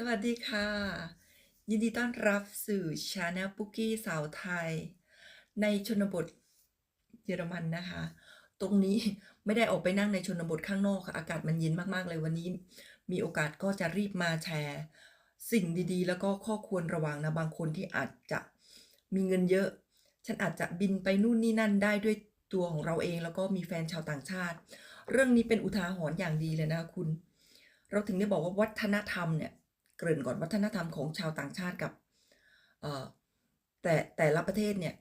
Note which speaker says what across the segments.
Speaker 1: สวัสดีค่ะ ยินดีต้อนรับสู่ชาแนลปุกกี้สาวไทย ในชนบทเยอรมันนะคะ ตรงนี้ไม่ได้ออกไปนั่งในชนบทข้างนอกค่ะ อากาศมันเย็นมากๆเลยวันนี้ มีโอกาสก็จะรีบมาแชร์ สิ่งดีๆ แล้วก็ข้อควรระวังนะบางคนที่อาจจะมีเงินเยอะ ฉันอาจจะบินไปนู่นนี่นั่นได้ด้วยตัวของเราเอง แล้วก็มีแฟนชาวต่างชาติ เรื่องนี้เป็นอุทาหรณ์อย่างดีเลยนะคุณ เราถึงได้บอกว่าวัฒนธรรมเนี่ย เกริ่นก่อนวัฒนธรรมของชาวต่างชาติกับแต่แต่ละประเทศเนี่ย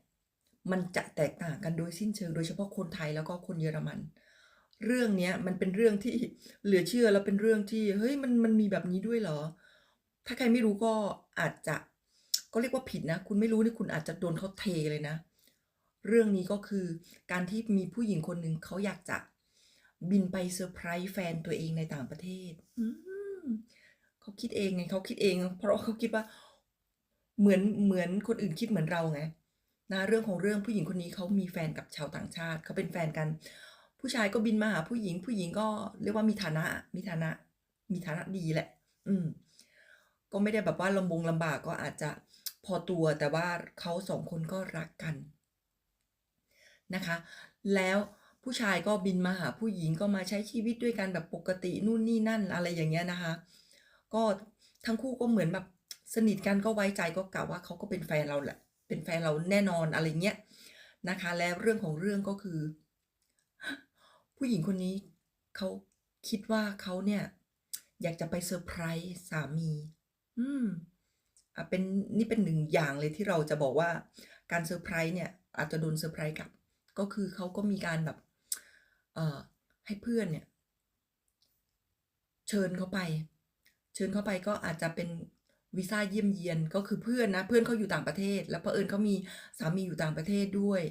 Speaker 1: มันจะแตกต่างกันโดยสิ้นเชิง โดยเฉพาะคนไทยแล้วก็คนเยอรมัน เรื่องนี้มันเป็นเรื่องที่เหลือเชื่อแล้วเป็นเรื่องที่เฮ้ยมันมันมีแบบนี้ด้วยเหรอ ถ้าใครไม่รู้ก็อาจจะก็เรียกว่าผิดนะ คุณไม่รู้นี่คุณอาจจะโดนเขาเทเลยนะ เรื่องนี้ก็คือการที่มีผู้หญิงคนหนึ่งเขาอยากจะบินไปเซอร์ไพรส์แฟนตัวเองในต่างประเทศ เขาคิดเองไงเขาคิดเอง เพราะเขาคิดว่าเหมือนเหมือนคนอื่นคิดเหมือนเราไงนะเรื่องของเรื่องผู้หญิงคนนี้เขามีแฟนกับชาวต่างชาติเขาเป็นแฟนกัน ผู้ชายก็บินมาหาผู้หญิง ผู้หญิงก็เรียกว่ามีฐานะ มีฐานะ มีฐานะดีแหละ อืม ก็ไม่ได้แบบว่าลำบงลำบากก็อาจจะพอตัวแต่ว่าเขาสองคนก็รักกันนะคะ แล้วผู้ชายก็บินมาหาผู้หญิงก็มาใช้ชีวิตด้วยกันแบบปกตินู่นนี่นั่นอะไรอย่างเงี้ยนะคะ ก็ทั้งคู่ก็เหมือนแบบสนิทกันก็ไว้ใจก็กล่าวว่าเขาก็เป็นแฟนเราแหละ เป็นแฟนเราแน่นอนอะไรเงี้ยนะคะ แล้วเรื่องของเรื่องก็คือ ผู้หญิงคนนี้เขาคิดว่าเขาเนี่ย อยากจะไปเซอร์ไพรส์สามี อืมอะเป็นนี่เป็นหนึ่งอย่างเลยที่เราจะบอกว่าการเซอร์ไพรส์เนี่ยอาจจะโดนเซอร์ไพรส์กับ ก็คือเขาก็มีการแบบเอ่อให้เพื่อนเนี่ย เชิญเขาไป เชิญเข้าไปก็อาจจะเป็นวีซ่าเยี่ยมเยียนก็คือเพื่อนนะเพื่อนเขาอยู่ต่างประเทศ แล้วเผอิญเขามีสามีอยู่ต่างประเทศด้วย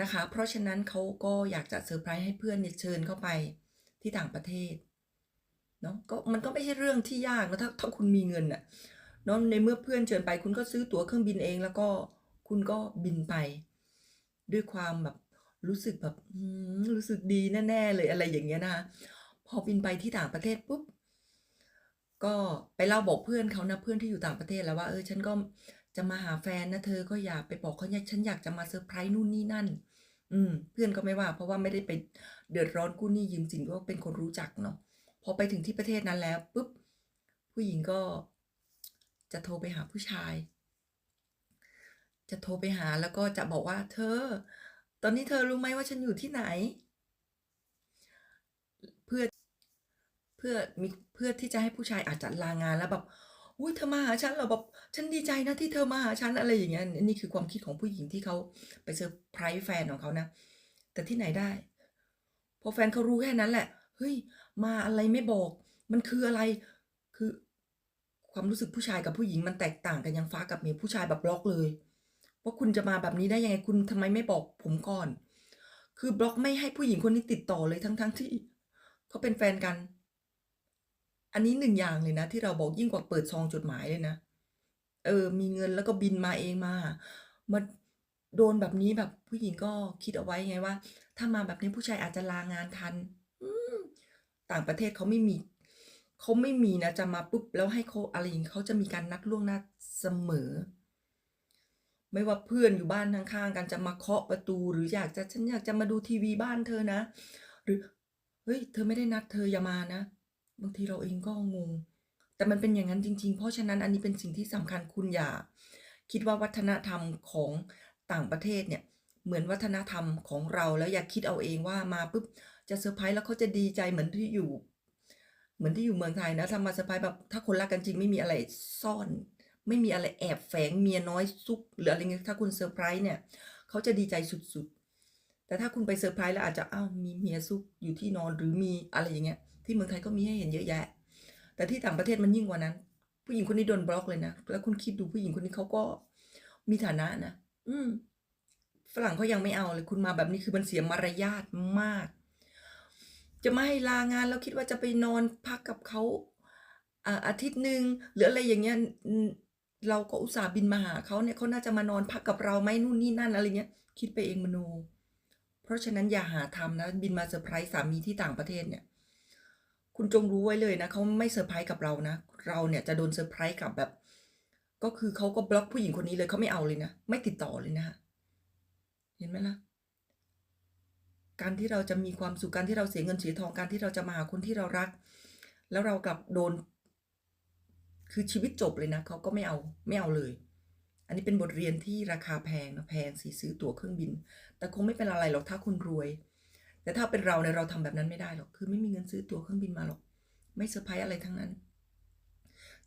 Speaker 1: นะคะ เพราะฉะนั้นเขาก็อยากจะเซอร์ไพรส์ให้เพื่อนเนี่ยเชิญเข้าไปที่ต่างประเทศเนาะก็มันก็ไม่ใช่เรื่องที่ยากนะถ้าถ้าคุณมีเงินอะเนาะในเมื่อเพื่อนเชิญไป คุณก็ซื้อตั๋วเครื่องบินเอง แล้วก็คุณก็บินไป ด้วยความแบบรู้สึกแบบรู้สึกดีแน่ๆเลยอะไรอย่างเงี้ยนะคะพอบินไปที่ต่างประเทศปุ๊บ ก็ไปเล่าบอกเพื่อนเขานะเพื่อนที่อยู่ต่างประเทศแล้วว่าเออฉันก็จะมาหาแฟนนะเธอก็อย่าไปบอกเขาเนี่ยฉันอยากจะมาเซอร์ไพรส์นู่นนี่นั่น อืม เพื่อนก็ไม่ว่า เพราะว่าไม่ได้ไปเดือดร้อนกู้หนี้ยืมสินก็เป็นคนรู้จักเนาะพอไปถึงที่ประเทศนั้นแล้วปุ๊บผู้หญิงก็จะโทรไปหาผู้ชาย จะโทรไปหาแล้วก็จะบอกว่า เธอ ตอนนี้เธอรู้ไหมว่าฉันอยู่ที่ไหน เพื่อ เพื่อมีเพื่อที่จะให้ผู้ชายอาจจะลางานแล้วแบบอุ้ยเธอมาหาฉันเหรอแบบฉันดีใจนะที่เธอมาหาฉันอะไรอย่างเงี้ยนี่คือความคิดของผู้หญิงที่เขาไปเซอร์ไพรส์แฟนของเขานะ แต่ที่ไหนได้ พอแฟนเขารู้แค่นั้นแหละ เฮ้ย มาอะไรไม่บอก มันคืออะไรคือ ความรู้สึกผู้ชายกับผู้หญิงมันแตกต่างกันอยังฟ้ากับเหวผู้ชายแบบบล็อกเลย ว่าคุณจะมาแบบนี้ได้ยังไงคุณทำไมไม่บอกผมก่อน คือบล็อกไม่ให้ผู้หญิงคนนี้ติดต่อเลยทั้งๆทที่เขาเป็นแฟนกัน อันนี้หนึ่งอย่างเลยนะที่เราบอกยิ่งกว่าเปิดซองจดหมายเลยนะ เออ มีเงินแล้วก็บินมาเองมา มาโดนแบบนี้แบบผู้หญิงก็คิดเอาไว้ไงว่า ถ้ามาแบบนี้ผู้ชายอาจจะลางานทันต่างประเทศเขาไม่มีเขาไม่มีนะจะมาปุ๊บแล้วให้เขาอะไรอย่างนี้เขาจะมีการนัดล่วงหน้าเสมอ ไม่ว่าเพื่อนอยู่บ้านข้างๆกันจะมาเคาะประตูหรืออยากจะฉันอยากจะมาดูทีวีบ้านเธอนะ หรือเฮ้ยเธอไม่ได้นัดเธออย่ามานะ บางทีเราเองก็งง แต่มันเป็นอย่างนั้นจริง ๆ เพราะฉะนั้นอันนี้เป็นสิ่งที่สำคัญคุณอย่า คิดว่าวัฒนธรรมของต่างประเทศเนี่ยเหมือนวัฒนธรรมของเราแล้วอย่าคิดเอาเองว่ามาปุ๊บจะเซอร์ไพรส์แล้วเขาจะดีใจเหมือนที่อยู่ เหมือนที่อยู่เมืองไทยนะถ้ามาเซอร์ไพรส์แบบถ้าคนรักกันจริงไม่มีอะไรซ่อน ไม่มีอะไรแอบแฝงเมียน้อยซุกหรืออะไรเงี้ยถ้าคุณเซอร์ไพรส์เนี่ยเขาจะดีใจสุดๆ แต่ถ้าคุณไปเซอร์ไพรส์แล้วอาจจะอ้าวมีเมียซุกอยู่ที่นอนหรือมีอะไรอย่างเงี้ย ที่เมืองไทยก็มีให้เห็นเยอะแยะ แต่ที่ต่างประเทศมันยิ่งกว่านั้น ผู้หญิงคนนี้โดนบล็อกเลยนะ แล้วคุณคิดดูผู้หญิงคนนี้เขาก็มีฐานะนะ อืม ฝรั่งเขายังไม่เอาเลย คุณมาแบบนี้คือมันเสียมารยาทมาก จะไม่ให้ลางานแล้วคิดว่าจะไปนอนพักกับเขาอ่าอาทิตย์หนึ่งหรืออะไรอย่างเงี้ยเราก็อุตส่าห์บินมาหาเขาเนี่ยเขาน่าจะมานอนพักกับเราไหมนู่นนี่นั่นอะไรเงี้ย คิดไปเองมโน เพราะฉะนั้นอย่าหาทำนะบินมาเซอร์ไพรส์สามีที่ต่างประเทศเนี่ย คุณจงรู้ไว้เลยนะเขาไม่เซอร์ไพรส์กับเรานะ เราเนี่ยจะโดนเซอร์ไพรส์กับแบบ ก็คือเขาก็บล็อกผู้หญิงคนนี้เลยเขาไม่เอาเลยนะ ไม่ติดต่อเลยนะเห็นไหมล่ะ การที่เราจะมีความสุขการที่เราเสียเงินเสียทองการที่เราจะมาหาคนที่เรารัก แล้วเรากลับโดน คือชีวิตจบเลยนะเขาก็ไม่เอาไม่เอาเลย อันนี้เป็นบทเรียนที่ราคาแพงนะแพงสิซื้อตั๋วเครื่องบิน แต่คงไม่เป็นอะไรหรอกถ้าคุณรวย แต่ถ้าเป็นเราเนี่ยเราทำแบบนั้นไม่ได้หรอก คือไม่มีเงินซื้อตั๋วเครื่องบินมาหรอก ไม่เซอร์ไพรส์อะไรทั้งนั้น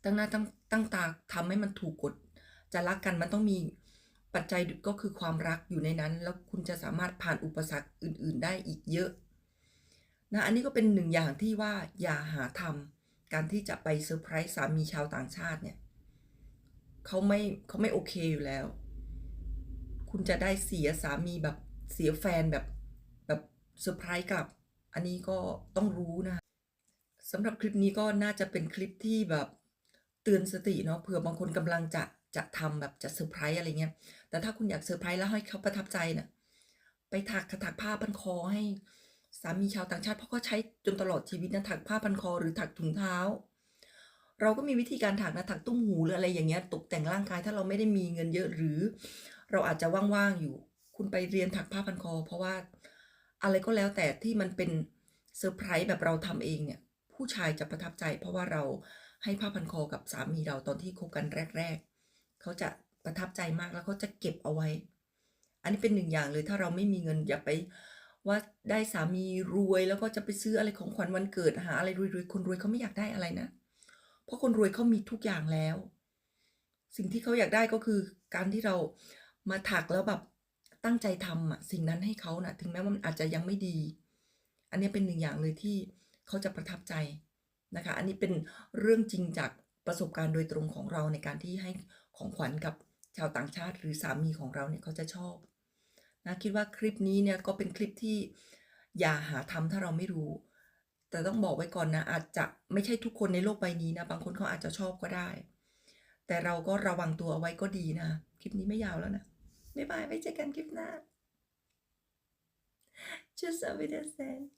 Speaker 1: ตั้งหน้าตั้งตั้งตาทำให้มันถูกกฎ จะรักกันมันต้องมีปัจจัยก็คือความรักอยู่ในนั้น แล้วคุณจะสามารถผ่านอุปสรรคอื่น ๆ ได้อีกเยอะนะอันนี้ก็เป็นหนึ่งอย่างที่ว่าอย่าหาทำการที่จะไปเซอร์ไพรส์สามีชาวต่างชาติเนี่ยเขาไม่เขาไม่โอเคอยู่แล้ว คุณจะได้เสียสามีแบบเสียแฟนแบบ เซอร์ไพรส์กลับ อันนี้ก็ต้องรู้นะสำหรับคลิปนี้ก็น่าจะเป็นคลิปที่แบบเตือนสติเนาะเผื่อบางคนกำลังจะจะทำแบบจะเซอร์ไพรส์อะไรเงี้ย แต่ถ้าคุณอยากเซอร์ไพรส์แล้วให้เขาประทับใจนะ่ะไปถักถักผ้าพันคอให้สามีชาวต่างชาติเพราะเขาใช้จนตลอดชีวิตนะถักผ้าพันคอหรือถักถุงเท้า เราก็มีวิธีการถักนะถักตุ้มหูหรืออะไรอย่างเงี้ยตกแต่งร่างกายถ้าเราไม่ได้มีเงินเยอะหรือ เราอาจจะว่างๆอยู่ คุณไปเรียนถักผ้าพันคอ เพราะว่า อะไรก็แล้วแต่ที่มันเป็นเซอร์ไพรส์แบบเราทำเองเนี่ย ผู้ชายจะประทับใจ เพราะว่าเราให้ผ้าพันคอกับสามีเราตอนที่คบกันแรก ๆ เขาจะประทับใจมากแล้วเขาจะเก็บเอาไว้ อันนี้เป็นหนึ่งอย่างเลยถ้าเราไม่มีเงินอย่าไปว่าได้สามีรวยแล้วก็จะไปซื้ออะไรของขวัญวันเกิดหาอะไรรวยๆคนรวยเขาไม่อยากได้อะไรนะ เพราะคนรวยเขามีทุกอย่างแล้ว สิ่งที่เขาอยากได้ก็คือการที่เรามาถักแล้วแบบ ตั้งใจทำอะสิ่งนั้นให้เขานะ่ะถึงแม้ว่ามันอาจจะยังไม่ดี อันนี้เป็นหนึ่งอย่างเลยที่เขาจะประทับใจนะคะ อันนี้เป็นเรื่องจริงจากประสบการณ์โดยตรงของเราในการที่ให้ของขวัญกับชาวต่างชาติ หรือสามีของเราเนี่ยเขาจะชอบนะคิดว่าคลิปนี้เนี่ยก็เป็นคลิปที่อย่าหาทำถ้าเราไม่รู้ แต่ต้องบอกไว้ก่อนนะอาจจะไม่ใช่ทุกคนในโลกใบนี้นะบางคนเขาอาจจะชอบก็ได้ แต่เราก็ระวังตัวเอาไว้ก็ดีนะ คลิปนี้ไม่ยาวแล้วนะ บ๊ายบายไปเจอกันคลิปหน้า Just so we understand.